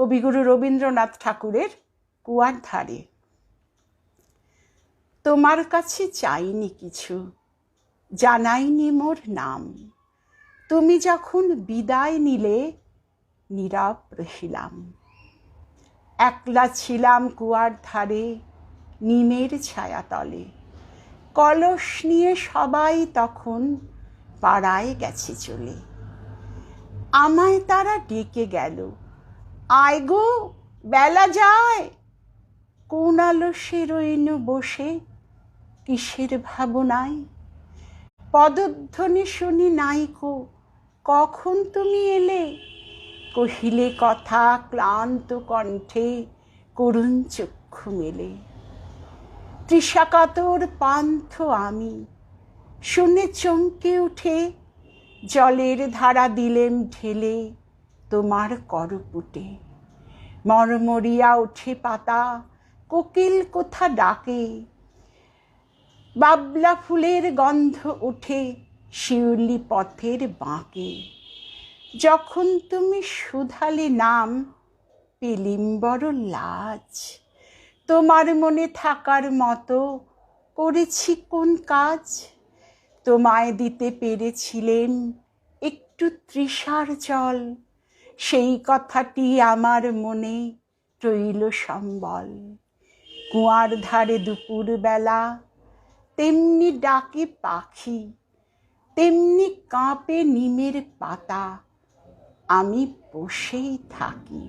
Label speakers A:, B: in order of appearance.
A: কবিগুরু রবীন্দ্রনাথ ঠাকুরের কুয়ার ধারে তোমার কাছে চাইনি কিছু, জানাইনি মোর নাম। তুমি যখন বিদায় নিলে, নীরব রহিলাম। একলা ছিলাম কুয়ার ধারে নিমের ছায়াতলে। কলস নিয়ে সবাই তখন পাড়ায় গেছে চলে। আমায় তারা ডেকে গেল আয় গো বেলা যায়। কোন আলসে রইন বসে কিসের ভাবনায়? পদধ্বনি শুনি নাইকো কখন তুমি এলে? কহিলে কথা ক্লান্ত কণ্ঠে, করুণ চক্ষু মেলে। তৃষাকাতর পান্থ আমি, শুনে চমকে উঠে, জলের ধারা দিলেম ঢেলে। তোমার করপুটে। মরমরিয়া ওঠে পাতা, কোকিল কোথা ডাকে? বাবলা ফুলের গন্ধ ওঠে শিউলি পথের বাঁকে। যখন তুমি শুধালে নাম, পেলিম বড় লাজ। তোমার মনে থাকার মতো করেছি কোন কাজ? তোমায় দিতে পেরেছিলেন একটু তৃষার জল। সেই কথাটি আমার মনে রইল সম্বল। কুয়ার ধারে দুপুরবেলা, তেমনি ডাকে পাখি, তেমনি কাঁপে নিমের পাতা। আমি বসেই থাকি।